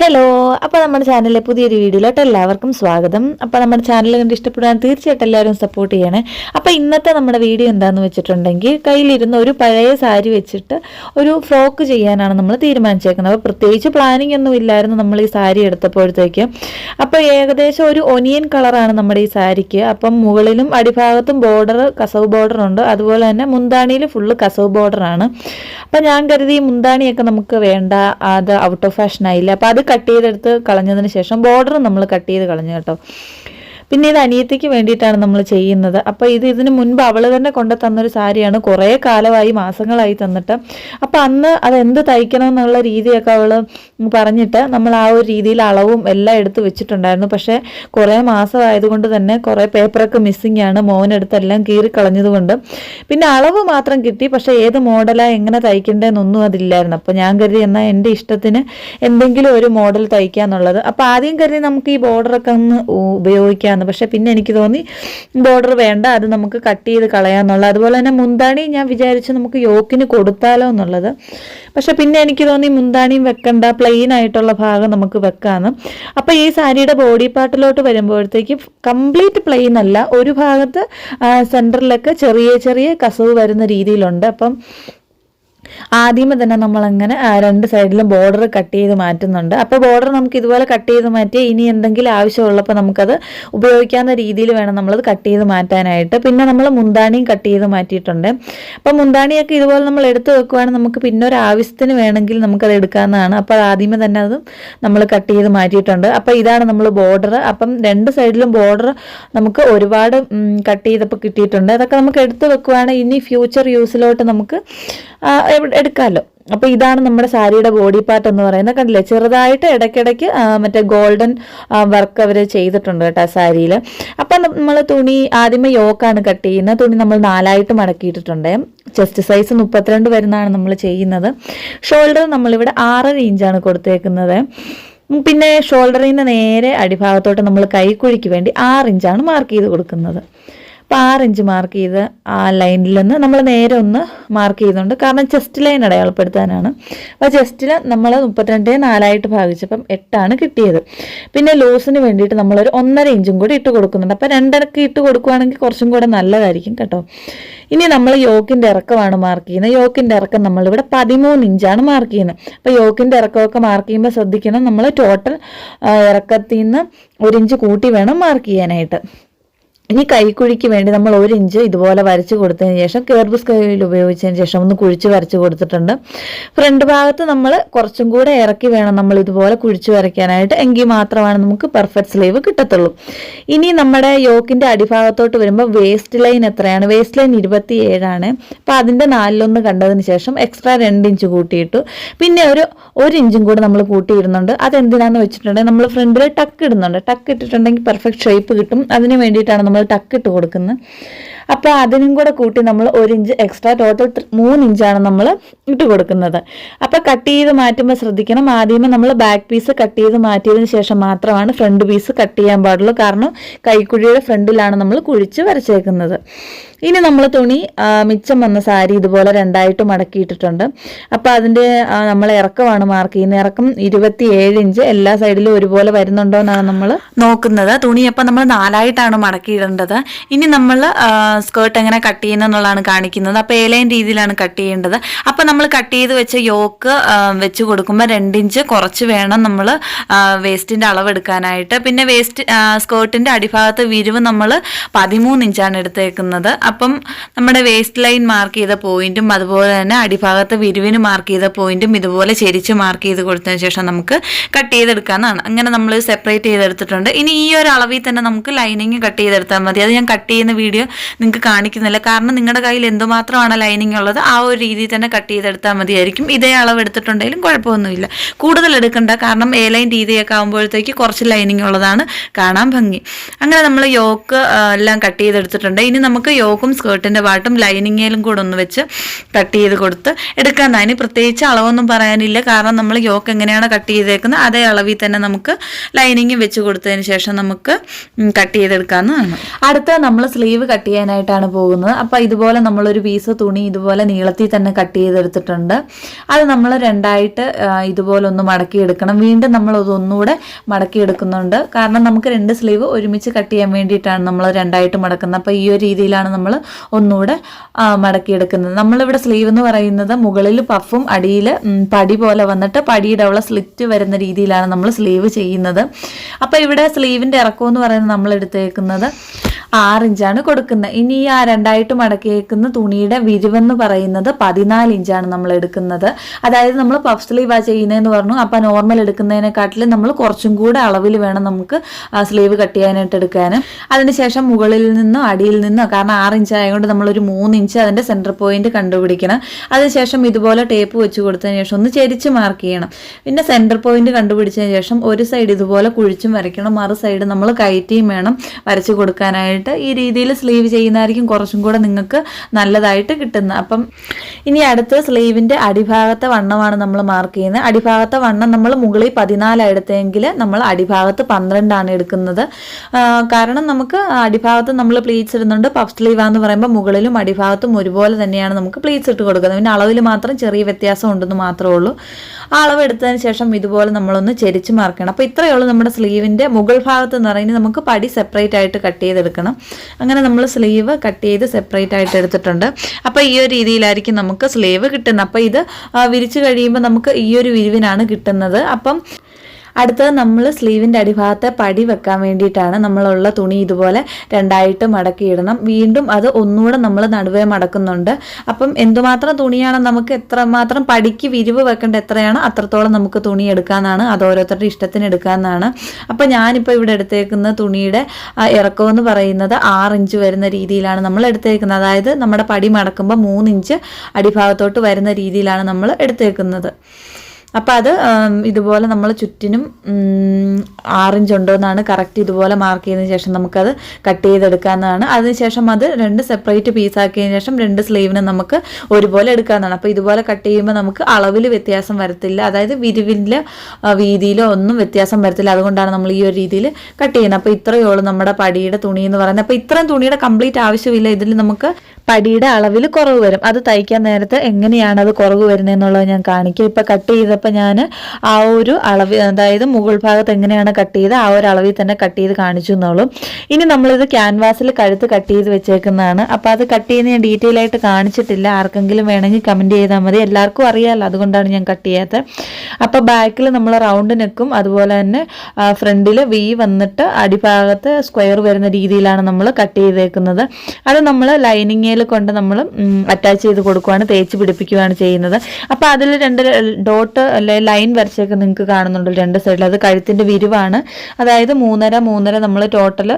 Hello അപ്പോൾ നമ്മുടെ ചാനലിലെ പുതിയൊരു വീഡിയോയിലോട്ട് എല്ലാവർക്കും സ്വാഗതം. അപ്പോൾ നമ്മുടെ ചാനൽ കണ്ട് ഇഷ്ടപ്പെടാൻ തീർച്ചയായിട്ടും എല്ലാവരും സപ്പോർട്ട് ചെയ്യണേ. അപ്പോൾ ഇന്നത്തെ നമ്മുടെ വീഡിയോ എന്താണെന്ന് വെച്ചിട്ടുണ്ടെങ്കിൽ കയ്യിലിരുന്ന ഒരു പഴയ സാരി വെച്ചിട്ട് ഒരു ഫ്രോക്ക് ചെയ്യാനാണ് നമ്മൾ തീരുമാനിച്ചേക്കുന്നത്. അപ്പോൾ പ്രത്യേകിച്ച് പ്ലാനിങ് ഒന്നും ഇല്ലായിരുന്നു നമ്മൾ ഈ സാരി എടുത്തപ്പോഴത്തേക്ക്. അപ്പോൾ ഏകദേശം ഒരു ഒനിയൻ കളറാണ് നമ്മുടെ ഈ സാരിക്ക്. അപ്പം മുകളിലും അടിഭാഗത്തും ബോർഡർ കസവ് ബോർഡർ ഉണ്ട്. അതുപോലെ തന്നെ മുന്താണിയിൽ ഫുള്ള് കസവ് ബോർഡറാണ് അപ്പം ഞാൻ കരുതി മുന്താണിയൊക്കെ നമുക്ക് വേണ്ട. അത് ഔട്ട് ഓഫ് ഫാഷൻ ആയില്ല. അപ്പം അത് കട്ട് ചെയ്തെടുത്ത് കളഞ്ഞതിന് ശേഷം ബോർഡർ നമ്മൾ കട്ട് ചെയ്ത് കളഞ്ഞു കേട്ടോ. പിന്നെ ഇത് അനിയത്തിക്ക് വേണ്ടിയിട്ടാണ് നമ്മൾ ചെയ്യുന്നത്. അപ്പോൾ ഇത് ഇതിന് മുൻപ് അവൾ തന്നെ കൊണ്ടു തന്നൊരു സാരിയാണ് കുറേ കാലമായി മാസങ്ങളായി തന്നിട്ട്. അപ്പോൾ അന്ന് അത് എന്ത് തയ്ക്കണം എന്നുള്ള രീതിയൊക്കെ അവൾ പറഞ്ഞിട്ട് നമ്മൾ ആ ഒരു രീതിയിൽ അളവും എല്ലാം എടുത്ത് വെച്ചിട്ടുണ്ടായിരുന്നു. പക്ഷേ കുറേ മാസമായതുകൊണ്ട് തന്നെ കുറേ പേപ്പറൊക്കെ മിസ്സിംഗ് ആണ്. മോനെടുത്തെല്ലാം കീറിക്കളഞ്ഞതുകൊണ്ട്. പിന്നെ അളവ് മാത്രം കിട്ടി. പക്ഷേ ഏത് മോഡലാണ് എങ്ങനെ തയ്ക്കേണ്ടതെന്നൊന്നും അതില്ലായിരുന്നു. അപ്പോൾ ഞാൻ കരുതി എന്നാൽ എന്റെ ഇഷ്ടത്തിന് എന്തെങ്കിലും ഒരു മോഡൽ തയ്ക്കാന്നുള്ളത്. അപ്പോൾ ആദ്യം കരുതി നമുക്ക് ഈ ബോർഡറൊക്കെ ഒന്ന് ഉപയോഗിക്കാമെന്ന് പക്ഷേ പിന്നെ എനിക്ക് തോന്നി ബോർഡർ വേണ്ട അത് നമുക്ക് കട്ട് ചെയ്ത് കളയാന്നുള്ളത് അതുപോലെ തന്നെ മുന്താണി ഞാൻ വിചാരിച്ചു നമുക്ക് യോക്കിന് കൊടുത്താലോ എന്നുള്ളത്. പക്ഷെ പിന്നെ എനിക്ക് തോന്നി മുന്താണിയും വെക്കണ്ട പ്ലെയിൻ ആയിട്ടുള്ള ഭാഗം നമുക്ക് വെക്കാന്ന്. അപ്പോൾ ഈ സാരിയുടെ ബോഡി പാർട്ടിലോട്ട് വരുമ്പോഴത്തേക്ക് കംപ്ലീറ്റ് പ്ലെയിൻ അല്ല ഒരു ഭാഗത്ത് സെന്ററിലൊക്കെ ചെറിയ ചെറിയ കസവ് വരുന്ന രീതിയിലുണ്ട്. അപ്പം ആദ്യമേ തന്നെ നമ്മളങ്ങനെ രണ്ട് സൈഡിലും ബോർഡർ കട്ട് ചെയ്ത് മാറ്റുന്നുണ്ട്. അപ്പോൾ ബോർഡർ നമുക്ക് ഇതുപോലെ കട്ട് ചെയ്ത് മാറ്റി ഇനി എന്തെങ്കിലും ആവശ്യമുള്ളപ്പോൾ നമുക്കത് ഉപയോഗിക്കാവുന്ന രീതിയിൽ വേണം നമ്മളത് കട്ട് ചെയ്ത് മാറ്റാനായിട്ട്. പിന്നെ നമ്മൾ മുന്താണിയും കട്ട് ചെയ്ത് മാറ്റിയിട്ടുണ്ട്. അപ്പോൾ മുന്താണിയൊക്കെ ഇതുപോലെ നമ്മൾ എടുത്ത് വെക്കുവാണെങ്കിൽ നമുക്ക് പിന്നെ ഒരു ആവശ്യത്തിന് വേണമെങ്കിൽ നമുക്കത് എടുക്കാവുന്നതാണ്. അപ്പോൾ ആദ്യമേ തന്നെ അത് നമ്മൾ കട്ട് ചെയ്ത് മാറ്റിയിട്ടുണ്ട്. അപ്പോൾ ഇതാണ് നമ്മൾ ബോർഡർ അപ്പം രണ്ട് സൈഡിലും ബോർഡർ നമുക്ക് ഒരുപാട് കട്ട് ചെയ്തപ്പോൾ കിട്ടിയിട്ടുണ്ട്. അതൊക്കെ നമുക്ക് എടുത്ത് വെക്കുവാണെങ്കിൽ ഇനി ഫ്യൂച്ചർ യൂസിലോട്ട് നമുക്ക് എടുക്കാമല്ലോ അപ്പോൾ ഇതാണ് നമ്മുടെ സാരിയുടെ ബോഡി പാർട്ട് എന്ന് പറയുന്നത്. കണ്ടില്ലേ? ചെറുതായിട്ട് ഇടയ്ക്കിടയ്ക്ക് മറ്റേ ഗോൾഡൻ വർക്ക് അവർ ചെയ്തിട്ടുണ്ട് കേട്ടോ സാരിയിൽ അപ്പം നമ്മൾ തുണി ആദ്യമേ യോക്കാണ് കട്ട് ചെയ്യുന്നത്. തുണി നമ്മൾ നാലായിട്ട് മടക്കിയിട്ടിട്ടുണ്ട്. ചെസ്റ്റ് സൈസ് മുപ്പത്തിരണ്ട് വരുന്നതാണ് നമ്മൾ ചെയ്യുന്നത്. ഷോൾഡർ നമ്മളിവിടെ ആറര ഇഞ്ചാണ് കൊടുത്തേക്കുന്നത്. പിന്നെ ഷോൾഡറിന് നേരെ അടിഭാഗത്തോട്ട് നമ്മൾ കൈക്കുഴിക്ക് വേണ്ടി ആറ് ഇഞ്ചാണ് മാർക്ക് ചെയ്ത് കൊടുക്കുന്നത്. അപ്പോൾ ആറ് ഇഞ്ച് മാർക്ക് ചെയ്ത് ആ ലൈനിൽ നിന്ന് നമ്മൾ നേരെ ഒന്ന് മാർക്ക് ചെയ്യുന്നുണ്ട്. കാരണം ചെസ്റ്റ് ലൈൻ അടയാളപ്പെടുത്താനാണ്. അപ്പോൾ ചെസ്റ്റിൽ നമ്മൾ മുപ്പത്തിരണ്ടേ നാലായിട്ട് ഭാഗിച്ചപ്പം എട്ടാണ് കിട്ടിയത്. പിന്നെ ലൂസിന് വേണ്ടിയിട്ട് നമ്മളൊരു ഒന്നര ഇഞ്ചും കൂടി ഇട്ട് കൊടുക്കുന്നുണ്ട്. അപ്പോൾ രണ്ടരക്ക് ഇട്ട് കൊടുക്കുകയാണെങ്കിൽ കുറച്ചും കൂടെ നല്ലതായിരിക്കും കേട്ടോ. ഇനി നമ്മൾ യോക്കിന്റെ ഇറക്കമാണ് മാർക്ക് ചെയ്യുന്നത്. യോക്കിന്റെ ഇറക്കം നമ്മളിവിടെ പതിമൂന്ന് ഇഞ്ചാണ് മാർക്ക് ചെയ്യുന്നത്. അപ്പോൾ യോക്കിന്റെ ഇറക്കമൊക്കെ മാർക്ക് ചെയ്യുമ്പോൾ ശ്രദ്ധിക്കണം. നമ്മൾ ടോട്ടൽ ഇറക്കത്തിൽ നിന്ന് ഒരു ഇഞ്ച് കൂട്ടി വേണം മാർക്ക് ചെയ്യാനായിട്ട്. ഇനി കൈക്കുഴിക്ക് വേണ്ടി നമ്മൾ ഒരു ഇഞ്ച് ഇതുപോലെ വരച്ച് കൊടുത്തതിന് ശേഷം കേർബ് സ്കെയിൽ ഉപയോഗിച്ചതിന് ശേഷം ഒന്ന് കുഴിച്ച് വരച്ച് കൊടുത്തിട്ടുണ്ട്. ഫ്രണ്ട് ഭാഗത്ത് നമ്മൾ കുറച്ചും കൂടെ ഇറക്കി വേണം നമ്മൾ ഇതുപോലെ കുഴിച്ച് വരയ്ക്കാനായിട്ട്. എങ്കിൽ മാത്രമാണ് നമുക്ക് പെർഫെക്റ്റ് സ്ലീവ് കിട്ടത്തുള്ളൂ. ഇനി നമ്മുടെ യോക്കിന്റെ അടിഭാഗത്തോട്ട് വരുമ്പോൾ വേസ്റ്റ് ലൈൻ എത്രയാണ്? വേസ്റ്റ് ലൈൻ ഇരുപത്തി ഏഴാണ് അപ്പോൾ അതിന്റെ നാലിലൊന്ന് കണ്ടതിന് ശേഷം എക്സ്ട്രാ രണ്ട് ഇഞ്ച് കൂട്ടിയിട്ടു. പിന്നെ ഒരു ഒരു ഇഞ്ചും കൂടെ നമ്മൾ കൂട്ടിയിടുന്നുണ്ട്. അതെന്തിനാന്ന് വെച്ചിട്ടുണ്ടെങ്കിൽ നമ്മൾ ഫ്രണ്ടിൽ ടക്ക് ഇടുന്നുണ്ട്. ടക്ക് ഇട്ടിട്ടുണ്ടെങ്കിൽ പെർഫെക്റ്റ് ഷേപ്പ് കിട്ടും. അതിന് വേണ്ടിയിട്ടാണ് നമ്മൾ ടക്ക് ഇട്ട് കൊടുക്കുന്നത് അപ്പോൾ അതിനും കൂടെ കൂട്ടി നമ്മൾ ഒരു ഇഞ്ച് എക്സ്ട്രാ ടോട്ടൽ മൂന്ന് ഇഞ്ചാണ് നമ്മൾ ഇട്ട് കൊടുക്കുന്നത്. അപ്പോൾ കട്ട് ചെയ്ത് മാറ്റുമ്പോൾ ശ്രദ്ധിക്കണം. ആദ്യമേ നമ്മൾ ബാക്ക് പീസ് കട്ട് ചെയ്ത് മാറ്റിയതിന് ശേഷം മാത്രമാണ് ഫ്രണ്ട് പീസ് കട്ട് ചെയ്യാൻ പാടുള്ളൂ. കാരണം കൈക്കുഴിയുടെ ഫ്രണ്ടിലാണ് നമ്മൾ കുഴിച്ച് വരച്ചേക്കുന്നത്. ഇനി നമ്മൾ തുണി മിച്ചം വന്ന സാരി ഇതുപോലെ രണ്ടായിട്ട് മടക്കിയിട്ടിട്ടുണ്ട് അപ്പോൾ അതിന്റെ നമ്മൾ ഇറക്കമാണ് മാർക്ക് ചെയ്യുന്നത്. ഇറക്കം ഇരുപത്തി ഏഴ് ഇഞ്ച് എല്ലാ സൈഡിലും ഒരുപോലെ വരുന്നുണ്ടോ എന്നാണ് നമ്മൾ നോക്കുന്നത്. തുണി അപ്പം നമ്മൾ നാലായിട്ടാണ് മടക്കിയിടേണ്ടത്. ഇനി നമ്മൾ സ്കേർട്ട് എങ്ങനെ കട്ട് ചെയ്യുന്നതെന്നുള്ളതാണ് കാണിക്കുന്നത്. അപ്പോൾ ഏലൈൻ രീതിയിലാണ് കട്ട് ചെയ്യേണ്ടത്. അപ്പോൾ നമ്മൾ കട്ട് ചെയ്ത് വെച്ച യോക്ക് വെച്ച് കൊടുക്കുമ്പോൾ രണ്ടിഞ്ച് കുറച്ച് വേണം നമ്മൾ വേസ്റ്റിന്റെ അളവ് എടുക്കാനായിട്ട്. പിന്നെ വേസ്റ്റ് സ്കേർട്ടിന്റെ അടിഭാഗത്ത് വിരിവ് നമ്മൾ പതിമൂന്ന് ഇഞ്ചാണ് എടുത്തേക്കുന്നത്. അപ്പം നമ്മുടെ വേസ്റ്റ് ലൈൻ മാർക്ക് ചെയ്ത പോയിന്റും അതുപോലെ തന്നെ അടിഭാഗത്ത് വിരിവിന് മാർക്ക് ചെയ്ത പോയിന്റും ഇതുപോലെ ചെരിച്ച് മാർക്ക് ചെയ്ത് കൊടുത്തതിന് ശേഷം നമുക്ക് കട്ട് ചെയ്തെടുക്കാമെന്നാണ് അങ്ങനെ നമ്മൾ സെപ്പറേറ്റ് ചെയ്തെടുത്തിട്ടുണ്ട്. ഇനി ഈ ഒരു അളവിൽ തന്നെ നമുക്ക് ലൈനിങ് കട്ട് ചെയ്തെടുത്താൽ മതി. അത് ഞാൻ കട്ട് ചെയ്യുന്ന വീഡിയോ നിങ്ങൾക്ക് കാണിക്കുന്നില്ല. കാരണം നിങ്ങളുടെ കയ്യിൽ എന്തുമാത്രമാണ് ലൈനിങ് ഉള്ളത് ആ ഒരു രീതിയിൽ തന്നെ കട്ട് ചെയ്തെടുത്താൽ മതിയായിരിക്കും. ഇതേ അളവ് എടുത്തിട്ടുണ്ടെങ്കിലും കുഴപ്പമൊന്നുമില്ല. കൂടുതൽ എടുക്കണ്ട. കാരണം എ ലൈൻ രീതിയൊക്കെ ആകുമ്പോഴത്തേക്ക് കുറച്ച് ലൈനിങ് ഉള്ളതാണ് കാണാൻ ഭംഗി. അങ്ങനെ നമ്മൾ യോക്ക് എല്ലാം കട്ട് ചെയ്തെടുത്തിട്ടുണ്ട്. ഇനി നമുക്ക് യോക്കും സ്കേർട്ടിന്റെ പാട്ടും ലൈനിങ്ങേലും കൂടെ ഒന്ന് വെച്ച് കട്ട് ചെയ്ത് കൊടുത്ത് എടുക്കാൻ അതിന് പ്രത്യേകിച്ച് അളവൊന്നും പറയാനില്ല. കാരണം നമ്മൾ യോക്ക് എങ്ങനെയാണ് കട്ട് ചെയ്തേക്കുന്നത് അതേ അളവിൽ തന്നെ നമുക്ക് ലൈനിങ് വെച്ച് കൊടുത്തതിന് ശേഷം നമുക്ക് കട്ട് ചെയ്തെടുക്കാവുന്നതാണ്. അടുത്ത നമ്മൾ സ്ലീവ് കട്ട് ചെയ്യാനായിട്ട് ചെയ്യാനായിട്ടാണ് പോകുന്നത്. അപ്പോൾ ഇതുപോലെ നമ്മളൊരു പീസ് തുണി ഇതുപോലെ നീളത്തിൽ തന്നെ കട്ട് ചെയ്തെടുത്തിട്ടുണ്ട്. അത് നമ്മൾ രണ്ടായിട്ട് ഇതുപോലെ ഒന്ന് മടക്കിയെടുക്കണം വീണ്ടും നമ്മൾ അതൊന്നുകൂടെ മടക്കിയെടുക്കുന്നുണ്ട് കാരണം നമുക്ക് രണ്ട് സ്ലീവ് ഒരുമിച്ച് കട്ട് ചെയ്യാൻ വേണ്ടിയിട്ടാണ് നമ്മൾ രണ്ടായിട്ട് മടക്കുന്നത്. അപ്പോൾ ഈ ഒരു രീതിയിലാണ് നമ്മൾ ഒന്നുകൂടെ മടക്കിയെടുക്കുന്നത് നമ്മളിവിടെ സ്ലീവ് എന്ന് പറയുന്നത് മുകളിൽ പഫും അടിയിൽ പടി പോലെ വന്നിട്ട് പടിയുടെ അവിടെ സ്ലിറ്റ് വരുന്ന രീതിയിലാണ് നമ്മൾ സ്ലീവ് ചെയ്യുന്നത്. അപ്പോൾ ഇവിടെ സ്ലീവിന്റെ ഇറക്കം എന്ന് പറയുന്നത് നമ്മൾ എടുത്തേക്കുന്നത് ആറ് ഇഞ്ചാണ് കൊടുക്കുന്നത്. ഇനി ആ രണ്ടായിട്ട് മടക്കിയേക്കുന്ന തുണിയുടെ വിരിവെന്ന് പറയുന്നത് പതിനാല് ഇഞ്ചാണ് നമ്മൾ എടുക്കുന്നത്. അതായത് നമ്മൾ പഫ് സ്ലീവാ ചെയ്യുന്നതെന്ന് പറഞ്ഞു. അപ്പം നോർമൽ എടുക്കുന്നതിനെക്കാട്ടിലും നമ്മൾ കുറച്ചും കൂടെ അളവിൽ വേണം നമുക്ക് സ്ലീവ് കട്ട് ചെയ്യാനായിട്ട് എടുക്കാൻ അതിനുശേഷം മുകളിൽ നിന്നോ അടിയിൽ നിന്നോ കാരണം ആറ് ഇഞ്ച് ആയതുകൊണ്ട് നമ്മളൊരു മൂന്ന് ഇഞ്ച് അതിന്റെ സെന്റർ പോയിന്റ് കണ്ടുപിടിക്കണം. അതിനുശേഷം ഇതുപോലെ ടേപ്പ് വെച്ച് കൊടുത്തതിന് ശേഷം ഒന്ന് ചെരിച്ച് മാർക്ക് ചെയ്യണം. പിന്നെ സെന്റർ പോയിന്റ് കണ്ടുപിടിച്ചതിന് ശേഷം ഒരു സൈഡ് ഇതുപോലെ കുഴിച്ചും വരയ്ക്കണം. മറു സൈഡ് നമ്മൾ കയറ്റിയും വേണം വരച്ച് കൊടുക്കാനായിട്ട്. ഈ രീതിയിൽ സ്ലീവ് ചെയ്യുന്നതായിരിക്കും കുറച്ചും കൂടെ നിങ്ങൾക്ക് നല്ലതായിട്ട് കിട്ടുന്നത്. അപ്പം ഇനി അടുത്ത സ്ലീവിന്റെ അടിഭാഗത്തെ വണ്ണമാണ് നമ്മൾ മാർക്ക് ചെയ്യുന്നത്. അടിഭാഗത്തെ വണ്ണം നമ്മൾ മുകളിൽ പതിനാലെടുത്തെങ്കിൽ നമ്മൾ അടിഭാഗത്ത് പന്ത്രണ്ടാണ് എടുക്കുന്നത്. കാരണം നമുക്ക് അടിഭാഗത്ത് നമ്മൾ പ്ലീറ്റ്സ് ഇടുന്നുണ്ട്. പഫ് സ്ലീവാന്ന് പറയുമ്പോൾ മുകളിലും അടിഭാഗത്തും ഒരുപോലെ തന്നെയാണ് നമുക്ക് പ്ലീറ്റ്സ് ഇട്ട് കൊടുക്കുന്നത്. പിന്നെ അളവിൽ മാത്രം ചെറിയ വ്യത്യാസം ഉണ്ടെന്ന് മാത്രമേ ഉള്ളൂ. ആ അളവ് എടുത്തതിന് ശേഷം ഇതുപോലെ നമ്മളൊന്ന് ചെരിച്ച് മാർക്കണം അപ്പോൾ ഇത്രയേ ഉള്ളൂ നമ്മുടെ സ്ലീവിന്റെ മുകൾ ഭാഗത്ത് എന്ന് പറയുന്നത് നമുക്ക് പടി സെപ്പറേറ്റ് ആയിട്ട് കട്ട് ചെയ്തെടുക്കണം. അങ്ങനെ നമ്മൾ സ്ലീവ് കട്ട് ചെയ്ത് സെപ്പറേറ്റ് ആയിട്ട് എടുത്തിട്ടുണ്ട്. അപ്പോൾ ഈ ഒരു രീതിയിലായിരിക്കും നമുക്ക് സ്ലീവ് കിട്ടുന്നത്. അപ്പോൾ ഇത് വിരിച്ച് കഴിയുമ്പോൾ നമുക്ക് ഈ ഒരു വിരിവിനാണ് കിട്ടുന്നത്. അപ്പം അടുത്തത് നമ്മൾ സ്ലീവിന്റെ അടിഭാഗത്തെ പടി വെക്കാൻ വേണ്ടിയിട്ടാണ് നമ്മളുള്ള തുണി ഇതുപോലെ രണ്ടായിട്ട് മടക്കിയിടണം വീണ്ടും അത് ഒന്നുകൂടെ നമ്മൾ നടുവേ മടക്കുന്നുണ്ട്. അപ്പം എന്തുമാത്രം തുണിയാണ് നമുക്ക് എത്രമാത്രം പടിക്ക് വിരിവ് വെക്കേണ്ട എത്രയാണ് അത്രത്തോളം നമുക്ക് തുണി എടുക്കാമെന്നാണ് അത് ഓരോരുത്തരുടെ ഇഷ്ടത്തിന് എടുക്കാമെന്നാണ് അപ്പം ഞാനിപ്പോൾ ഇവിടെ എടുത്തേക്കുന്ന തുണിയുടെ ഇറക്കം എന്ന് പറയുന്നത് ആറ് ഇഞ്ച് വരുന്ന രീതിയിലാണ് നമ്മൾ എടുത്തേക്കുന്നത്. അതായത് നമ്മുടെ പടി മടക്കുമ്പോൾ മൂന്ന് ഇഞ്ച് അടിഭാഗത്തോട്ട് വരുന്ന രീതിയിലാണ് നമ്മൾ എടുത്തേക്കുന്നത്. അപ്പോൾ അത് ഇതുപോലെ നമ്മൾ ചുറ്റിനും ആറിഞ്ച് ഉണ്ടോ എന്നാണ് കറക്റ്റ് ഇതുപോലെ മാർക്ക് ചെയ്തതിന് ശേഷം നമുക്കത് കട്ട് ചെയ്തെടുക്കാവുന്നതാണ്. അതിനുശേഷം അത് രണ്ട് സെപ്പറേറ്റ് പീസ് ആക്കിയതിന് ശേഷം രണ്ട് സ്ലീവിന് നമുക്ക് ഒരുപോലെ എടുക്കാവുന്നതാണ്. അപ്പോൾ ഇതുപോലെ കട്ട് ചെയ്യുമ്പോൾ നമുക്ക് അളവിൽ വ്യത്യാസം വരത്തില്ല. അതായത് വിരിവിന്റെ വീതിയിലോ ഒന്നും വ്യത്യാസം വരത്തില്ല. അതുകൊണ്ടാണ് നമ്മൾ ഈ ഒരു രീതിയിൽ കട്ട് ചെയ്യുന്നത്. അപ്പോൾ ഇത്രയേ ഉള്ളൂ നമ്മുടെ പടിയുടെ തുണി എന്ന് പറയുന്നത്. അപ്പോൾ ഇത്രയും തുണിയുടെ കംപ്ലീറ്റ് ആവശ്യമില്ല. ഇതിൽ നമുക്ക് പടിയുടെ അളവിൽ കുറവ് വരും. അത് തയ്ക്കാൻ നേരത്ത് എങ്ങനെയാണ് അത് കുറവ് വരുന്നതെന്നുള്ളത് ഞാൻ കാണിക്കാം. ഇപ്പം കട്ട് ചെയ്തപ്പോൾ ഞാൻ ആ ഒരു അളവ് അതായത് മുകൾ ഭാഗത്ത് എങ്ങനെയാണ് കട്ട് ചെയ്ത് ആ ഒരു അളവിൽ തന്നെ കട്ട് ചെയ്ത് കാണിച്ചു എന്നുള്ളൂ ഇനി നമ്മളിത് ക്യാൻവാസിൽ കഴുത്ത് കട്ട് ചെയ്ത് വെച്ചേക്കുന്നതാണ്. അപ്പോൾ അത് കട്ട് ചെയ്യുന്ന ഞാൻ ഡീറ്റെയിൽ ആയിട്ട് കാണിച്ചിട്ടില്ല. ആർക്കെങ്കിലും വേണമെങ്കിൽ കമന്റ് ചെയ്താൽ മതി. എല്ലാവർക്കും അറിയാമല്ലോ അതുകൊണ്ടാണ് ഞാൻ കട്ട് ചെയ്യാത്തത് അപ്പോൾ ബാക്കിൽ നമ്മൾ റൗണ്ട് നെക്കും അതുപോലെ തന്നെ ഫ്രണ്ടിൽ വി വന്നിട്ട് അടിഭാഗത്ത് സ്ക്വയർ വരുന്ന രീതിയിലാണ് നമ്മൾ കട്ട് ചെയ്തേക്കുന്നത്. അത് നമ്മൾ ലൈനിങ്ങയിൽ കൊണ്ട് നമ്മൾ അറ്റാച്ച് ചെയ്ത് കൊടുക്കുകയാണ് തേച്ച് പിടിപ്പിക്കുകയാണ് ചെയ്യുന്നത്. അപ്പോൾ അതിൽ രണ്ട് ഡോട്ട് അല്ലെ ലൈൻ വരച്ചൊക്കെ നിങ്ങൾക്ക് കാണുന്നുണ്ട് രണ്ട് സൈഡിൽ അത് കഴുത്തിന്റെ വിരിവാണ്. അതായത് മൂന്നര മൂന്നര നമ്മൾ ടോട്ടൽ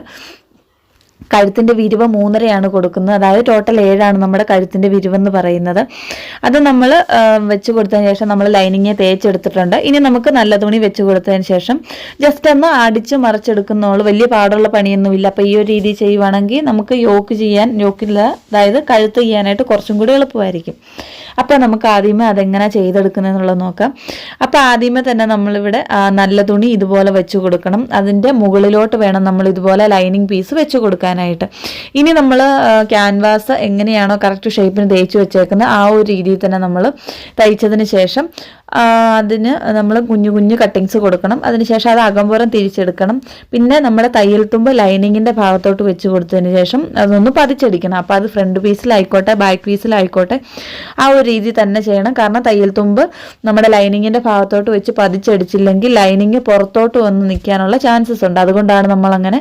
കഴുത്തിന്റെ വിരിവ് മൂന്നരയാണ് കൊടുക്കുന്നത്. അതായത് ടോട്ടൽ ഏഴാണ് നമ്മുടെ കഴുത്തിന്റെ വിരിവെന്ന് പറയുന്നത്. അത് നമ്മൾ വെച്ച് കൊടുത്തതിന് ശേഷം നമ്മൾ ലൈനിങ് തേച്ചെടുത്തിട്ടുണ്ട്. ഇനി നമുക്ക് നല്ല തുണി വെച്ച് കൊടുത്തതിന് ശേഷം ജസ്റ്റ് ഒന്ന് അടിച്ച് മറിച്ചെടുക്കുന്നുള്ളൂ വലിയ പാടുള്ള പണിയൊന്നുമില്ല. അപ്പോൾ ഈ ഒരു രീതി ചെയ്യുവാണെങ്കിൽ നമുക്ക് യോക്ക് ചെയ്യാൻ യോക്കില്ല അതായത് കഴുത്ത് ചെയ്യാനായിട്ട് കുറച്ചും കൂടി എളുപ്പമായിരിക്കും. അപ്പോൾ നമുക്ക് ആദ്യമേ അതെങ്ങനെ ചെയ്തെടുക്കുന്നതെന്നുള്ളത് നോക്കാം. അപ്പോൾ ആദ്യമേ തന്നെ നമ്മളിവിടെ നല്ല തുണി ഇതുപോലെ വെച്ച് കൊടുക്കണം. അതിന്റെ മുകളിലോട്ട് വേണം നമ്മൾ ഇതുപോലെ ലൈനിങ് പീസ് വെച്ച് കൊടുക്കാനായിട്ട് ഇനി നമ്മൾ ക്യാൻവാസ് എങ്ങനെയാണോ കറക്റ്റ് ഷേപ്പിന് തേച്ച് വെച്ചേക്കുന്നത് ആ ഒരു രീതിയിൽ തന്നെ നമ്മൾ തയ്ച്ചതിന് ശേഷം അതിന് നമ്മൾ കുഞ്ഞു കുഞ്ഞു കട്ടിങ്സ് കൊടുക്കണം. അതിനുശേഷം അത് അകമ്പുറം തിരിച്ചെടുക്കണം. പിന്നെ നമ്മുടെ തയ്യൽ തുമ്പ് ലൈനിങ്ങിന്റെ ഭാഗത്തോട്ട് വെച്ച് കൊടുത്തതിന് ശേഷം അതൊന്ന് പതിച്ചടിക്കണം. അപ്പോൾ അത് ഫ്രണ്ട് പീസിലായിക്കോട്ടെ ബാക്ക് പീസിലായിക്കോട്ടെ ആ ഒരു രീതി തന്നെ ചെയ്യണം. കാരണം തയ്യൽ തുമ്പ് നമ്മുടെ ലൈനിങ്ങിന്റെ ഭാഗത്തോട്ട് വെച്ച് പതിച്ചടിച്ചില്ലെങ്കിൽ ലൈനിങ് പുറത്തോട്ട് വന്ന് നിൽക്കാനുള്ള ചാൻസസ് ഉണ്ട്. അതുകൊണ്ടാണ് നമ്മളങ്ങനെ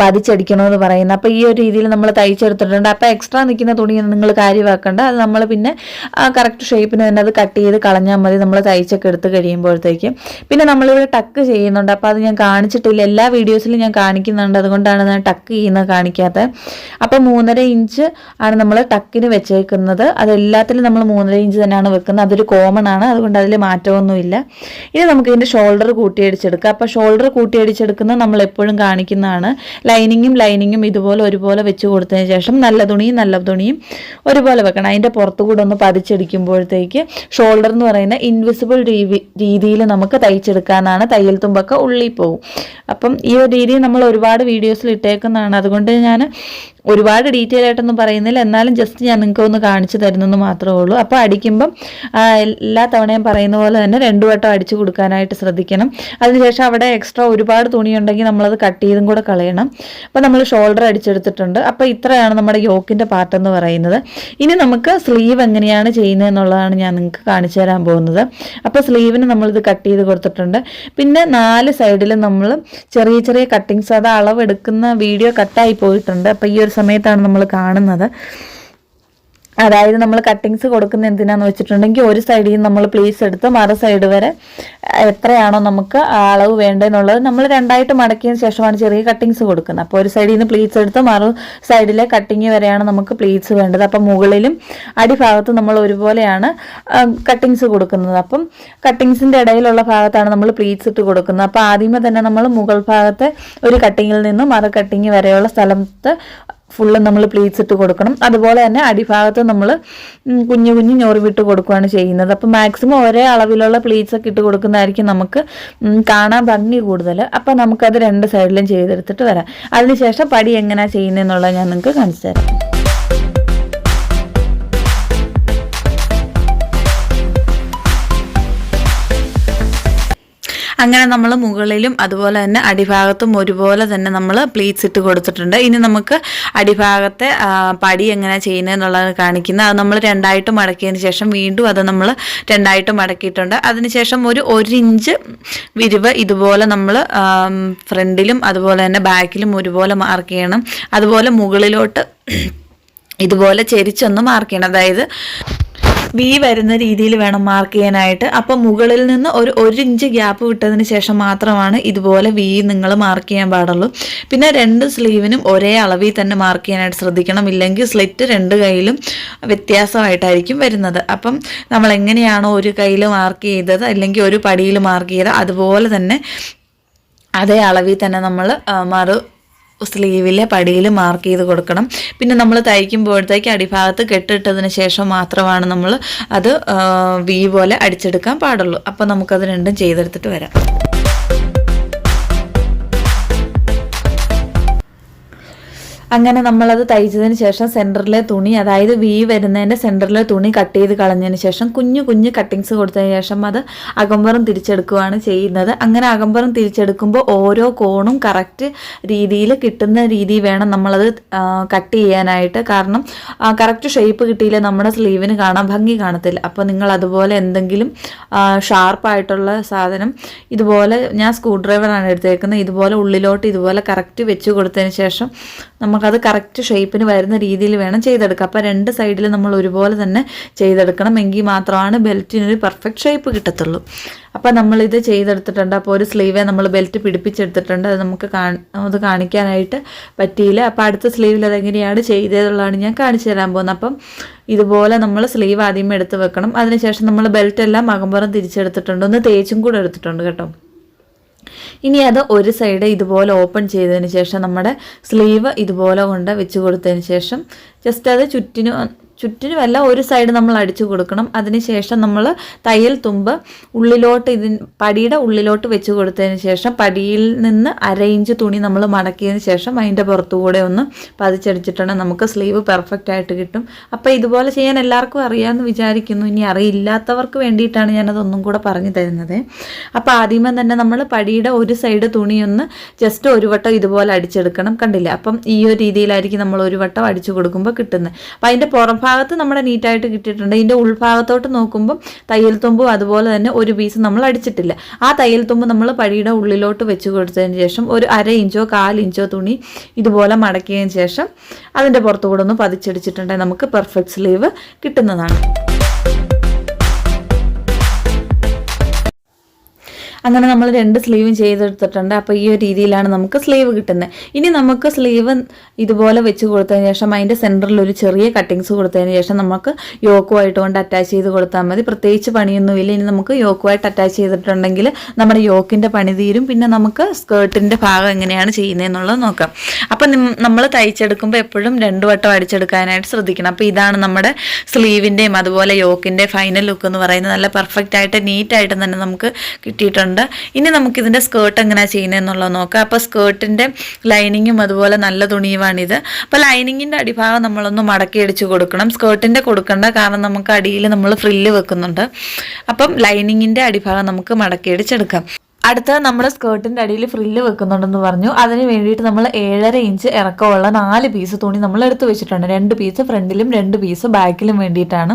പതിച്ചടിക്കണമെന്ന് പറയുന്നത് അപ്പോൾ ഈ ഒരു രീതിയിൽ നമ്മൾ തയ്ച്ചെടുത്തിട്ടുണ്ട്. അപ്പോൾ എക്സ്ട്രാ നിൽക്കുന്ന തുണി നിങ്ങൾ കാര്യമാക്കേണ്ട. അത് നമ്മൾ പിന്നെ കറക്റ്റ് ഷേപ്പിന് തന്നെ അത് കട്ട് ചെയ്ത് കളഞ്ഞാൽ മതി നമ്മൾ തയ്ച്ചൊക്കെ എടുത്ത് കഴിയുമ്പോഴത്തേക്കും. പിന്നെ നമ്മളിവിടെ ടക്ക് ചെയ്യുന്നുണ്ട്. അപ്പോൾ അത് ഞാൻ കാണിച്ചിട്ടില്ല. എല്ലാ വീഡിയോസിലും ഞാൻ കാണിക്കുന്നുണ്ട്. അതുകൊണ്ടാണ് ഞാൻ ടക്ക് ചെയ്യുന്നത് കാണിക്കാത്തത് അപ്പോൾ മൂന്നര ഇഞ്ച് ആണ് നമ്മൾ ടക്കിന് വെച്ചേക്കുന്നത്. അതെല്ലാത്തിലും നമ്മൾ മൂന്നര ഇഞ്ച് തന്നെയാണ് വെക്കുന്നത്. അതൊരു കോമൺ ആണ്. അതുകൊണ്ട് അതിൽ മാറ്റമൊന്നുമില്ല. ഇനി നമുക്ക് ഇതിന്റെ ഷോൾഡർ കൂട്ടിയടിച്ചെടുക്കാം. അപ്പോൾ ഷോൾഡർ കൂട്ടിയടിച്ചെടുക്കുന്നത് നമ്മൾ എപ്പോഴും കാണിക്കുന്നതാണ്. ലൈനിങ്ങും ലൈനിങ്ങും ഇതുപോലെ ഒരുപോലെ വെച്ച് കൊടുത്തതിന് ശേഷം നല്ല തുണിയും നല്ല തുണിയും ഒരുപോലെ വെക്കണം. അതിന്റെ പുറത്തു കൂടെ ഒന്ന് പതിച്ചടിക്കുമ്പോഴത്തേക്ക് ഷോൾഡർ എന്ന് പറയുന്ന ഇൻവിസിബിൾ രീതിയിൽ നമുക്ക് തയ്ച്ചെടുക്കാനാണ് തയ്യൽ തുമ്പൊക്കെ ഉള്ളിൽ പോകും അപ്പം ഈ ഒരു രീതി നമ്മൾ ഒരുപാട് വീഡിയോസിൽ ഇട്ടേക്കുന്നതാണ്. അതുകൊണ്ട് ഞാൻ ഒരുപാട് ഡീറ്റെയിൽ ആയിട്ടൊന്നും പറയുന്നില്ല. എന്നാലും ജസ്റ്റ് ഞാൻ നിങ്ങൾക്ക് ഒന്ന് കാണിച്ചു തരുന്നെന്ന് മാത്രമേ ഉള്ളൂ. അപ്പോൾ അടിക്കുമ്പം എല്ലാ തവണയും പറയുന്ന പോലെ തന്നെ രണ്ടു വട്ടം അടിച്ചു കൊടുക്കാനായിട്ട് ശ്രദ്ധിക്കണം. അതിനുശേഷം അവിടെ എക്സ്ട്രാ ഒരുപാട് തുണിയുണ്ടെങ്കിൽ നമ്മളത് കട്ട് ചെയ്തും കൂടെ കളയണം. അപ്പോൾ നമ്മൾ ഷോൾഡർ അടിച്ചെടുത്തിട്ടുണ്ട്. അപ്പോൾ ഇത്രയാണ് നമ്മുടെ യോക്കിന്റെ പാർട്ട് എന്ന് പറയുന്നത്. ഇനി നമുക്ക് സ്ലീവ് എങ്ങനെയാണ് ചെയ്യുന്നത് എന്നുള്ളതാണ് ഞാൻ നിങ്ങൾക്ക് കാണിച്ചു തരാൻ പോകുന്നത്. അപ്പോൾ സ്ലീവിന് നമ്മളിത് കട്ട് ചെയ്ത് കൊടുത്തിട്ടുണ്ട്. പിന്നെ നാല് സൈഡിലും നമ്മൾ ചെറിയ ചെറിയ കട്ടിങ്സ് അത് അളവെടുക്കുന്ന വീഡിയോ കട്ടായി പോയിട്ടുണ്ട്. അപ്പോൾ ഈ സമയത്താണ് നമ്മൾ കാണുന്നത്. അതായത് നമ്മൾ കട്ടിങ്സ് കൊടുക്കുന്ന എന്തിനാന്ന് വെച്ചിട്ടുണ്ടെങ്കിൽ ഒരു സൈഡിൽ നിന്ന് നമ്മൾ പ്ലീസ് എടുത്ത് മറു സൈഡ് വരെ എത്രയാണോ നമുക്ക് അളവ് വേണ്ടതെന്നുള്ളത് നമ്മൾ രണ്ടായിട്ട് മടക്കിയതിന് ശേഷമാണ് ചെറിയ കട്ടിങ്സ് കൊടുക്കുന്നത്. അപ്പോൾ ഒരു സൈഡിൽ നിന്ന് പ്ലീറ്റ്സ് എടുത്ത് മറു സൈഡിലെ കട്ടിങ് വരെയാണ് നമുക്ക് പ്ലീറ്റ്സ് വേണ്ടത്. അപ്പം മുകളിലും അടിഭാഗത്തും നമ്മൾ ഒരുപോലെയാണ് കട്ടിങ്സ് കൊടുക്കുന്നത്. അപ്പം കട്ടിങ്സിന്റെ ഇടയിലുള്ള ഭാഗത്താണ് നമ്മൾ പ്ലീറ്റ്സ് ഇട്ട് കൊടുക്കുന്നത്. അപ്പോൾ ആദ്യമേ തന്നെ നമ്മൾ മുകൾ ഭാഗത്തെ ഒരു കട്ടിങ്ങിൽ നിന്ന് മറു കട്ടിങ് വരെയുള്ള സ്ഥലത്ത് ഫുള്ള് നമ്മൾ പ്ലീറ്റ്സ് ഇട്ട് കൊടുക്കണം. അതുപോലെ തന്നെ അടിഭാഗത്ത് നമ്മൾ കുഞ്ഞു കുഞ്ഞു ഞൊറിവിട്ട് കൊടുക്കുകയാണ് ചെയ്യുന്നത്. അപ്പം മാക്സിമം ഒരേ അളവിലുള്ള പ്ലീറ്റ്സ് ഒക്കെ ഇട്ട് കൊടുക്കുന്നതായിരിക്കും നമുക്ക് കാണാൻ ഭംഗി കൂടുതൽ അപ്പം നമുക്കത് രണ്ട് സൈഡിലും ചെയ്തെടുത്തിട്ട് വരാം. അതിനുശേഷം പടി എങ്ങനെയാണ് ചെയ്യുന്നതെന്നുള്ളത് ഞാൻ നിങ്ങൾക്ക് കാണിച്ചു തരാം. അങ്ങനെ നമ്മൾ മുകളിലും അതുപോലെ തന്നെ അടിഭാഗത്തും ഒരുപോലെ തന്നെ നമ്മൾ പ്ലീറ്റ്സ് ഇട്ട് കൊടുത്തിട്ടുണ്ട്. ഇനി നമുക്ക് അടിഭാഗത്തെ പടി എങ്ങനെ ചെയ്യുന്നത് എന്നുള്ളത് കാണിക്കുന്നത്. അത് നമ്മൾ രണ്ടായിട്ട് മടക്കിയതിന് ശേഷം വീണ്ടും അത് നമ്മൾ രണ്ടായിട്ട് മടക്കിയിട്ടുണ്ട്. അതിനുശേഷം ഒരു ഒരു ഇഞ്ച് വിരിവ് ഇതുപോലെ നമ്മൾ ഫ്രണ്ടിലും അതുപോലെ തന്നെ ബാക്കിലും ഒരുപോലെ മാർക്ക് ചെയ്യണം. അതുപോലെ മുകളിലോട്ട് ഇതുപോലെ ചെരിച്ചൊന്ന് മാർക്ക് ചെയ്യണം. അതായത് വി വരുന്ന രീതിയിൽ വേണം മാർക്ക് ചെയ്യാനായിട്ട്. അപ്പം മുകളിൽ നിന്ന് ഒരു ഒരു ഇഞ്ച് ഗ്യാപ്പ് വിട്ടതിന് ശേഷം മാത്രമാണ് ഇതുപോലെ വി നിങ്ങൾ മാർക്ക് ചെയ്യാൻ പാടുള്ളൂ. പിന്നെ രണ്ട് സ്ലീവിനും ഒരേ അളവിൽ തന്നെ മാർക്ക് ചെയ്യാനായിട്ട് ശ്രദ്ധിക്കണം. ഇല്ലെങ്കിൽ സ്ലിറ്റ് രണ്ട് കയ്യിലും വ്യത്യാസമായിട്ടായിരിക്കും വരുന്നത്. അപ്പം നമ്മൾ എങ്ങനെയാണോ ഒരു കയ്യിൽ മാർക്ക് ചെയ്തത് അല്ലെങ്കിൽ ഒരു പടിയിൽ മാർക്ക് ചെയ്തത് അതുപോലെ തന്നെ അതേ അളവിൽ തന്നെ നമ്മൾ മറു സ്ലീവിലെ പടിയിൽ മാർക്ക് ചെയ്ത് കൊടുക്കണം. പിന്നെ നമ്മൾ തയ്ക്കുമ്പോഴത്തേക്ക് അടിഭാഗത്ത് കെട്ടിട്ടതിന് ശേഷം മാത്രമാണ് നമ്മൾ അത് വി പോലെ അടിച്ചെടുക്കാൻ പാടുള്ളൂ. അപ്പോൾ നമുക്കത് രണ്ടും ചെയ്തെടുത്തിട്ട് വരാം. അങ്ങനെ നമ്മളത് തയ്ച്ചതിന് ശേഷം സെന്ററിലെ തുണി അതായത് വി വരുന്നതിന്റെ സെന്ററിലെ തുണി കട്ട് ചെയ്ത് കളഞ്ഞതിന് ശേഷം കുഞ്ഞു കുഞ്ഞു കട്ടിങ്സ് കൊടുത്തതിന് ശേഷം അത് അകമ്പുറം തിരിച്ചെടുക്കുകയാണ് ചെയ്യുന്നത്. അങ്ങനെ അകമ്പുറം തിരിച്ചെടുക്കുമ്പോൾ ഓരോ കോണും കറക്റ്റ് രീതിയിൽ കിട്ടുന്ന രീതി വേണം നമ്മളത് കട്ട് ചെയ്യാനായിട്ട്. കാരണം കറക്റ്റ് ഷേപ്പ് കിട്ടിയില്ല നമ്മുടെ സ്ലീവിന് കാണാൻ ഭംഗി കാണത്തില്ല. അപ്പോൾ നിങ്ങൾ അതുപോലെ എന്തെങ്കിലും ഷാർപ്പായിട്ടുള്ള സാധനം ഇതുപോലെ ഞാൻ സ്ക്രൂ ഡ്രൈവറാണ് എടുത്തേക്കുന്നത്. ഇതുപോലെ ഉള്ളിലോട്ട് ഇതുപോലെ കറക്റ്റ് വെച്ച് കൊടുത്തതിന് ശേഷം നമുക്കത് കറക്റ്റ് ഷേപ്പിന് വരുന്ന രീതിയിൽ വേണം ചെയ്തെടുക്കുക അപ്പോൾ രണ്ട് സൈഡിൽ നമ്മൾ ഒരുപോലെ തന്നെ ചെയ്തെടുക്കണം എങ്കിൽ മാത്രമാണ് ബെൽറ്റിനൊരു പെർഫെക്റ്റ് ഷേപ്പ് കിട്ടത്തുള്ളൂ. അപ്പോൾ നമ്മളിത് ചെയ്തെടുത്തിട്ടുണ്ട്. അപ്പോൾ ഒരു സ്ലീവേ നമ്മൾ ബെൽറ്റ് പിടിപ്പിച്ചെടുത്തിട്ടുണ്ട്. അത് നമുക്ക് അത് കാണിക്കാനായിട്ട് പറ്റിയില്ല. അപ്പോൾ അടുത്ത സ്ലീവിൽ അതെങ്ങനെയാണ് ചെയ്തതെന്നുള്ളതാണ് ഞാൻ കാണിച്ചു തരാൻ പോകുന്നത്. അപ്പം ഇതുപോലെ നമ്മൾ സ്ലീവ് ആദ്യമേ എടുത്ത് വെക്കണം. അതിനുശേഷം നമ്മൾ ബെൽറ്റ് എല്ലാം അകമ്പുറം തിരിച്ചെടുത്തിട്ടുണ്ട്. ഒന്ന് തേച്ചും കൂടെ എടുത്തിട്ടുണ്ട് കേട്ടോ. ഇനി അത് ഒരു സൈഡ് ഇതുപോലെ ഓപ്പൺ ചെയ്തതിന് ശേഷം നമ്മുടെ സ്ലീവ് ഇതുപോലെ കൊണ്ട് വെച്ച് കൊടുത്തതിന് ശേഷം ജസ്റ്റ് അത് ചുറ്റിനും ചുറ്റിനുമല്ല ഒരു സൈഡ് നമ്മൾ അടിച്ചു കൊടുക്കണം. അതിനുശേഷം നമ്മൾ തയ്യൽ തുമ്പ് ഉള്ളിലോട്ട് ഇതിൻ പടിയുടെ ഉള്ളിലോട്ട് വെച്ച് കൊടുത്തതിന് ശേഷം പടിയിൽ നിന്ന് അര ഇഞ്ച് തുണി നമ്മൾ മടക്കിയതിന് ശേഷം അതിന്റെ പുറത്തുകൂടെ ഒന്ന് പതിച്ചടിച്ചിട്ടുണ്ടെങ്കിൽ നമുക്ക് സ്ലീവ് പെർഫെക്റ്റ് ആയിട്ട് കിട്ടും. അപ്പോൾ ഇതുപോലെ ചെയ്യാൻ എല്ലാവർക്കും അറിയാമെന്ന് വിചാരിക്കുന്നു. ഇനി അറിയില്ലാത്തവർക്ക് വേണ്ടിയിട്ടാണ് ഞാനതൊന്നും കൂടെ പറഞ്ഞു തരുന്നത്. അപ്പോൾ ആദ്യമേ തന്നെ നമ്മൾ പടിയുടെ ഒരു സൈഡ് തുണിയൊന്ന് ജസ്റ്റ് ഒരു വട്ടം ഇതുപോലെ അടിച്ചെടുക്കണം. കണ്ടില്ല? അപ്പം ഈ ഒരു രീതിയിലായിരിക്കും നമ്മൾ ഒരു വട്ടം അടിച്ചു കൊടുക്കുമ്പോൾ കിട്ടുന്നത്. അപ്പം അതിന്റെ പുറംഭാഗത്ത് നമ്മുടെ നീറ്റായിട്ട് കിട്ടിയിട്ടുണ്ട്. ഇതിന്റെ ഉൾഭാഗത്തോട്ട് നോക്കുമ്പം തയ്യൽ തുമ്പും അതുപോലെ തന്നെ ഒരു പീസ് നമ്മൾ അടിച്ചിട്ടില്ല. ആ തയ്യൽ തുമ്പ് നമ്മൾ പടിയുടെ ഉള്ളിലോട്ട് വെച്ച് കൊടുത്തതിന് ശേഷം ഒരു അര ഇഞ്ചോ കാൽ ഇഞ്ചോ തുണി ഇതുപോലെ മടക്കിയതിന് ശേഷം അതിന്റെ പുറത്തുകൂടെ ഒന്ന് പതിച്ചടിച്ചിട്ടുണ്ടെങ്കിൽ നമുക്ക് പെർഫെക്റ്റ് സ്ലീവ് കിട്ടുന്നതാണ്. അങ്ങനെ നമ്മൾ രണ്ട് സ്ലീവും ചെയ്തെടുത്തിട്ടുണ്ട്. അപ്പോൾ ഈ ഒരു രീതിയിലാണ് നമുക്ക് സ്ലീവ് കിട്ടുന്നത് ഇനി നമുക്ക് സ്ലീവ് ഇതുപോലെ വെച്ച് കൊടുത്തതിന് ശേഷം അതിന്റെ സെന്ററിൽ ഒരു ചെറിയ കട്ടിങ്സ് കൊടുത്തതിന് ശേഷം നമുക്ക് യോക്കുമായിട്ട് കൊണ്ട് അറ്റാച്ച് ചെയ്ത് കൊടുത്താൽ മതി. പ്രത്യേകിച്ച് പണിയൊന്നുമില്ല. ഇനി നമുക്ക് യോക്കുമായിട്ട് അറ്റാച്ച് ചെയ്തിട്ടുണ്ടെങ്കിൽ നമ്മുടെ യോക്കിന്റെ പണി തീരും. പിന്നെ നമുക്ക് സ്കേർട്ടിന്റെ ഭാഗം എങ്ങനെയാണ് ചെയ്യുന്നതെന്നുള്ളത് നോക്കാം. അപ്പം നമ്മൾ തയ്ച്ചെടുക്കുമ്പോൾ എപ്പോഴും രണ്ട് വട്ടം അടിച്ചെടുക്കാനായിട്ട് ശ്രദ്ധിക്കണം. അപ്പോൾ ഇതാണ് നമ്മുടെ സ്ലീവിന്റെയും അതുപോലെ യോക്കിന്റെ ഫൈനൽ ലുക്ക് എന്ന് പറയുന്നത്. നല്ല പെർഫെക്റ്റ് ആയിട്ട് നീറ്റായിട്ട് തന്നെ നമുക്ക് കിട്ടിയിട്ടുണ്ട്. ചെയ്തെടുത്തിട്ടുണ്ട് ഇനി നമുക്കിതിന്റെ സ്കേർട്ട് എങ്ങനെയാണ് ചെയ്യുന്നതെന്നുള്ളത് നോക്കാം. അപ്പോൾ സ്കേർട്ടിന്റെ ലൈനിങ്ങും അതുപോലെ നല്ല തുണിയുമാണിത്. അപ്പോൾ ലൈനിങ്ങിന്റെ അടിഭാഗം നമ്മളൊന്ന് മടക്കി അടിച്ച് കൊടുക്കണം. സ്കേർട്ടിന്റെ കൊടുക്കണ്ട കാരണം നമുക്ക് അടിയിൽ നമ്മൾ ഫ്രില്ല് വെക്കുന്നുണ്ട്. അപ്പം ലൈനിങ്ങിന്റെ അടിഭാഗം നമുക്ക് മടക്കി അടിച്ചെടുക്കാം. അടുത്ത നമ്മുടെ സ്കേർട്ടിന്റെ അടിയിൽ ഫ്രില്ല് വെക്കുന്നുണ്ടെന്ന് പറഞ്ഞു. അതിന് വേണ്ടിയിട്ട് നമ്മൾ ഏഴര ഇഞ്ച് ഇറക്കമുള്ള നാല് പീസ് തുണി നമ്മൾ എടുത്തു വെച്ചിട്ടുണ്ട്. രണ്ട് പീസ് ഫ്രണ്ടിലും രണ്ട് പീസ് ബാക്കിലും വേണ്ടിയിട്ടാണ്.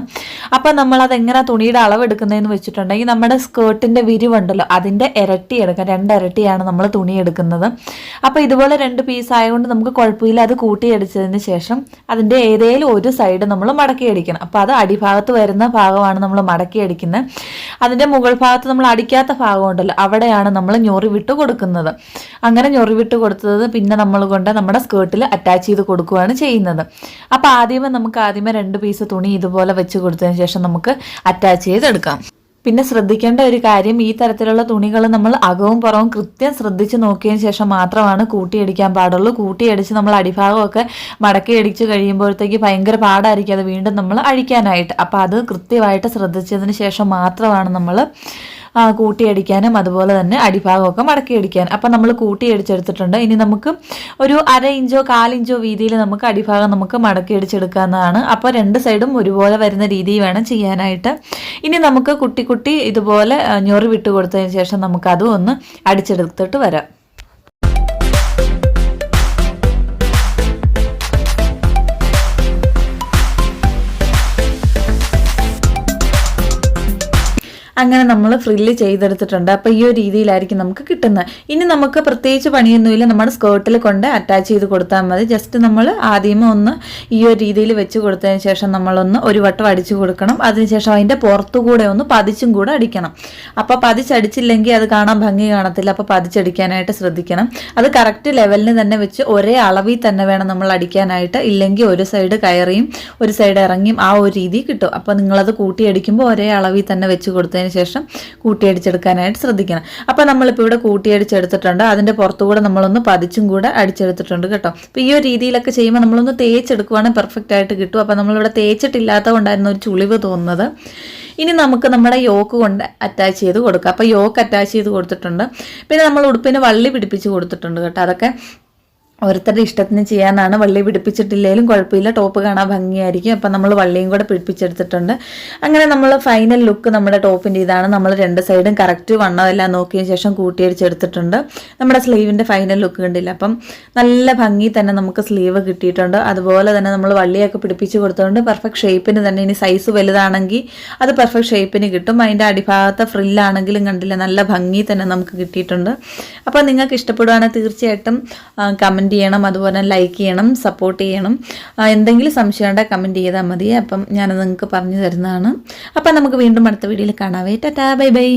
അപ്പം നമ്മൾ അതെങ്ങനെ തുണിയുടെ അളവ് എടുക്കുന്നതെന്ന് വെച്ചിട്ടുണ്ടെങ്കിൽ നമ്മുടെ സ്കേർട്ടിന്റെ വിരിവുണ്ടല്ലോ അതിന്റെ ഇരട്ടി എടുക്കാം. രണ്ട് ഇരട്ടിയാണ് നമ്മൾ തുണി എടുക്കുന്നത്. അപ്പോൾ ഇതുപോലെ രണ്ട് പീസ് ആയതുകൊണ്ട് നമുക്ക് കുഴപ്പമില്ല. അത് കൂട്ടിയടിച്ചതിന് ശേഷം അതിന്റെ ഏതെങ്കിലും ഒരു സൈഡ് നമ്മൾ മടക്കി അടിക്കണം. അപ്പോൾ അത് അടിഭാഗത്ത് വരുന്ന ഭാഗമാണ് നമ്മൾ മടക്കി അടിക്കുന്നത്. അതിന്റെ മുകൾ ഭാഗത്ത് നമ്മൾ അടിക്കാത്ത ഭാഗമുണ്ടല്ലോ അവിടെയാണ് നമ്മൾ ഞൊറി വിട്ട് കൊടുക്കുന്നത്. അങ്ങനെ ഞൊറി വിട്ട് കൊടുത്തത് പിന്നെ നമ്മൾ കൊണ്ട് നമ്മുടെ സ്കേർട്ടിൽ അറ്റാച്ച് ചെയ്ത് കൊടുക്കുകയാണ് ചെയ്യുന്നത്. അപ്പോൾ ആദ്യമേ നമുക്ക് ആദ്യമേ രണ്ട് പീസ് തുണി ഇതുപോലെ വെച്ച് കൊടുത്തതിന് ശേഷം നമുക്ക് അറ്റാച്ച് ചെയ്തെടുക്കാം പിന്നെ ശ്രദ്ധിക്കേണ്ട ഒരു കാര്യം ഈ തരത്തിലുള്ള തുണികൾ നമ്മൾ അകവും പുറവും കൃത്യം ശ്രദ്ധിച്ച് നോക്കിയതിന് ശേഷം മാത്രമാണ് കൂട്ടിയടിക്കാൻ പാടുള്ളൂ. കൂട്ടിയടിച്ച് നമ്മൾ അടിഭാഗമൊക്കെ മടക്കി അടിച്ച് കഴിയുമ്പോഴത്തേക്ക് ഭയങ്കര പാടായിരിക്കും അത് വീണ്ടും നമ്മൾ അഴിക്കാനായിട്ട്. അപ്പോൾ അത് കൃത്യമായിട്ട് ശ്രദ്ധിച്ചതിന് ശേഷം മാത്രമാണ് നമ്മൾ കൂട്ടിയടിക്കാനും അതുപോലെ തന്നെ അടിഭാഗമൊക്കെ മടക്കി അടിക്കാൻ അപ്പം നമ്മൾ കൂട്ടിയടിച്ചെടുത്തിട്ടുണ്ട്. ഇനി നമുക്ക് ഒരു അര ഇഞ്ചോ കാലിഞ്ചോ വീതിയിൽ നമുക്ക് അടിഭാഗം നമുക്ക് മടക്കി അടിച്ചെടുക്കാവുന്നതാണ് അപ്പോൾ രണ്ട് സൈഡും ഒരുപോലെ വരുന്ന രീതി വേണം ചെയ്യാനായിട്ട്. ഇനി നമുക്ക് കുട്ടി കുട്ടി ഇതുപോലെ ഞൊറി വിട്ട് കൊടുത്തതിന് ശേഷം നമുക്കതും ഒന്ന് അടിച്ചെടുത്തിട്ട് വരാം. അങ്ങനെ നമ്മൾ ഫ്രില്ല് ചെയ്തെടുത്തിട്ടുണ്ട്. അപ്പോൾ ഈ ഒരു രീതിയിലായിരിക്കും നമുക്ക് കിട്ടുന്നത്. ഇനി നമുക്ക് പ്രത്യേകിച്ച് പണിയൊന്നുമില്ല. നമ്മുടെ സ്കേർട്ടിൽ കൊണ്ട് അറ്റാച്ച് ചെയ്ത് കൊടുത്താൽ മതി. ജസ്റ്റ് നമ്മൾ ആദ്യമേ ഒന്ന് ഈ ഒരു രീതിയിൽ വെച്ച് കൊടുത്തതിന് ശേഷം നമ്മളൊന്ന് ഒരു വട്ടം അടിച്ച് കൊടുക്കണം. അതിനുശേഷം അതിന്റെ പുറത്തുകൂടെ ഒന്ന് പതിച്ചും കൂടെ അടിക്കണം. അപ്പോൾ പതിച്ചടിച്ചില്ലെങ്കിൽ അത് കാണാൻ ഭംഗി കാണത്തില്ല. അപ്പോൾ പതിച്ചടിക്കാനായിട്ട് ശ്രദ്ധിക്കണം. അത് കറക്റ്റ് ലെവലിന് തന്നെ വെച്ച് ഒരേ അളവിൽ തന്നെ വേണം നമ്മൾ അടിക്കാനായിട്ട്. ഇല്ലെങ്കിൽ ഒരു സൈഡ് കയറിയും ഒരു സൈഡ് ഇറങ്ങിയും ആ ഒരു രീതി കിട്ടും. അപ്പോൾ നിങ്ങളത് കൂട്ടിയടിക്കുമ്പോൾ ഒരേ അളവിൽ തന്നെ വെച്ച് കൊടുത്തതിന് ശേഷം കൂട്ടിയടിച്ചെടുക്കാനായിട്ട് ശ്രദ്ധിക്കണം. അപ്പോൾ നമ്മളിപ്പോൾ ഇവിടെ കൂട്ടിയടിച്ചെടുത്തിട്ടുണ്ട്. അതിന്റെ പുറത്തുകൂടെ നമ്മളൊന്ന് പതിച്ചും കൂടെ അടിച്ചെടുത്തിട്ടുണ്ട് കേട്ടോ. അപ്പോൾ ഈ ഒരു രീതിയിലൊക്കെ ചെയ്യുമ്പോൾ നമ്മളൊന്ന് തേച്ചെടുക്കുവാണെങ്കിൽ പെർഫെക്റ്റ് ആയിട്ട് കിട്ടും. അപ്പോൾ നമ്മളിവിടെ തേച്ചിട്ടില്ലാത്ത കൊണ്ടായിരുന്നു ഒരു ചുളിവ് തോന്നുന്നത്. ഇനി നമുക്ക് നമ്മുടെ യോക്ക് കൊണ്ട് അറ്റാച്ച് ചെയ്ത് കൊടുക്കാം. അപ്പോൾ യോക്ക് അറ്റാച്ച് ചെയ്ത് കൊടുത്തിട്ടുണ്ട്. പിന്നെ നമ്മൾ ഉടുപ്പിന് വള്ളി പിടിപ്പിച്ച് കൊടുത്തിട്ടുണ്ട് കേട്ടോ. അതൊക്കെ ഓരോരുത്തരുടെ ഇഷ്ടത്തിന് ചെയ്യാനാണ് വള്ളി പിടിപ്പിച്ചിട്ടില്ലെങ്കിലും കുഴപ്പമില്ല. ടോപ്പ് കാണാൻ ഭംഗിയായിരിക്കും. അപ്പം നമ്മൾ വള്ളിയും കൂടെ പിടിപ്പിച്ചെടുത്തിട്ടുണ്ട്. അങ്ങനെ നമ്മൾ ഫൈനൽ ലുക്ക് നമ്മുടെ ടോപ്പിന്റെ ഇതാണ്. നമ്മൾ രണ്ട് സൈഡും കറക്റ്റ് വണ്ണമെല്ലാം നോക്കിയതിന് ശേഷം കൂട്ടിയടിച്ചെടുത്തിട്ടുണ്ട് നമ്മുടെ സ്ലീവിന്റെ ഫൈനൽ ലുക്ക് കണ്ടില്ല? അപ്പം നല്ല ഭംഗി തന്നെ നമുക്ക് സ്ലീവ് കിട്ടിയിട്ടുണ്ട്. അതുപോലെ തന്നെ നമ്മൾ വള്ളിയൊക്കെ പിടിപ്പിച്ച് കൊടുത്തുകൊണ്ട് പെർഫെക്റ്റ് ഷേപ്പിന് തന്നെ ഇനി സൈസ് വലുതാണെങ്കിൽ അത് പെർഫെക്റ്റ് ഷേപ്പിന് കിട്ടും. അതിന്റെ അടിഭാഗത്തെ ഫ്രില്ലാണെങ്കിലും കണ്ടില്ല? നല്ല ഭംഗി തന്നെ നമുക്ക് കിട്ടിയിട്ടുണ്ട്. അപ്പോൾ നിങ്ങൾക്ക് ഇഷ്ടപ്പെടുവാണെങ്കിൽ തീർച്ചയായിട്ടും കമന്റ് ചെയ്യണം അതുപോലെ ലൈക്ക് ചെയ്യണം സപ്പോർട്ട് ചെയ്യണം. എന്തെങ്കിലും സംശയം ഉണ്ടെങ്കിൽ കമന്റ് ചെയ്താൽ മതി. അപ്പം ഞാനത് നിങ്ങൾക്ക് പറഞ്ഞു തരുന്നതാണ്. അപ്പം നമുക്ക് വീണ്ടും അടുത്ത വീഡിയോയിൽ കാണാവേ. Tata bye bye.